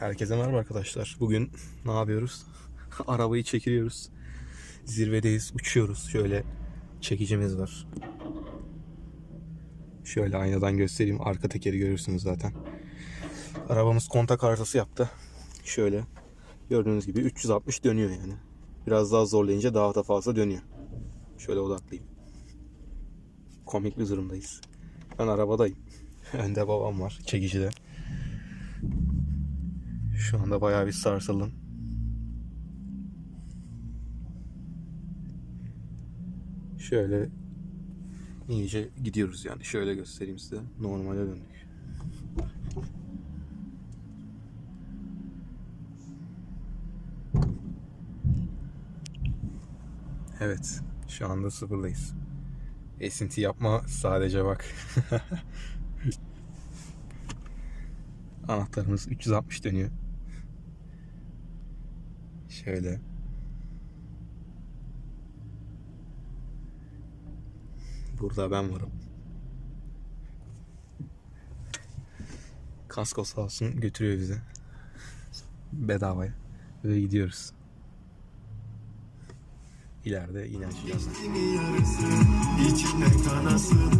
Herkese merhaba arkadaşlar. Bugün ne yapıyoruz? Arabayı çekiliyoruz. Zirvedeyiz, uçuyoruz. Şöyle çekicimiz var. Şöyle aynadan göstereyim. Arka tekeri görürsünüz zaten. Arabamız kontak arızası yaptı. Şöyle gördüğünüz gibi 360 dönüyor yani. Biraz daha zorlayınca daha da fazla dönüyor. Şöyle odaklayayım. Komik bir durumdayız. Ben arabadayım. Önde babam var çekicide. Şu anda bayağı bir sarsıldım. Şöyle iyice gidiyoruz yani. Şöyle göstereyim size. Normale döndük. Evet. Şu anda sıfırdayız. Esinti yapma sadece bak. Anahtarımız 360 dönüyor. Şöyle. Burada ben varım. Kasko sağ olsun götürüyor bizi. Bedavaya. Ve gidiyoruz. İleride yine aşacağız. İçine kanasın